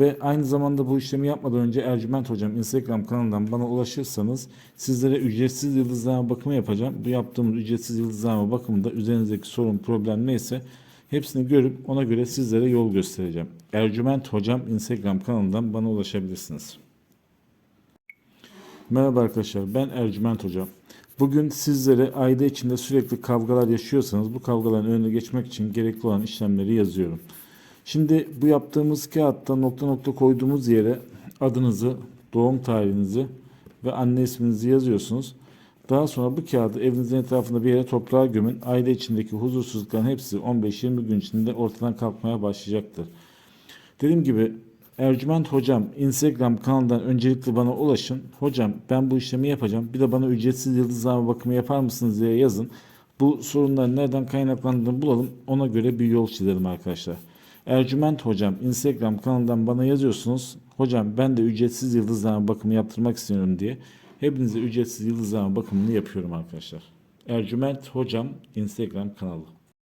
Ve aynı zamanda bu işlemi yapmadan önce Ercüment Hocam Instagram kanalından bana ulaşırsanız sizlere ücretsiz yıldızlama bakımı yapacağım. Bu yaptığımız ücretsiz yıldızlama bakımında üzerinizdeki sorun, problem neyse hepsini görüp ona göre sizlere yol göstereceğim. Ercüment Hocam Instagram kanalından bana ulaşabilirsiniz. Merhaba arkadaşlar ben Ercüment Hocam. Bugün sizlere aile içinde sürekli kavgalar yaşıyorsanız bu kavgaların önüne geçmek için gerekli olan işlemleri yazıyorum. Şimdi bu yaptığımız kağıtta nokta nokta koyduğumuz yere adınızı, doğum tarihinizi ve anne isminizi yazıyorsunuz. Daha sonra bu kağıdı evinizin etrafında bir yere toprağa gömün. Aile içindeki huzursuzlukların hepsi 15-20 gün içinde ortadan kalkmaya başlayacaktır. Dediğim gibi Ercüment Hocam Instagram kanalından öncelikle bana ulaşın. Hocam ben bu işlemi yapacağım. Bir de bana ücretsiz yıldızlama bakımı yapar mısınız diye yazın. Bu sorunların nereden kaynaklandığını bulalım. Ona göre bir yol çizelim arkadaşlar. Ercüment Hocam Instagram kanalından bana yazıyorsunuz. Hocam ben de ücretsiz yıldızlama bakımı yaptırmak istiyorum diye. Hepinize ücretsiz yıldızlama bakımını yapıyorum arkadaşlar. Ercüment Hocam Instagram kanalı.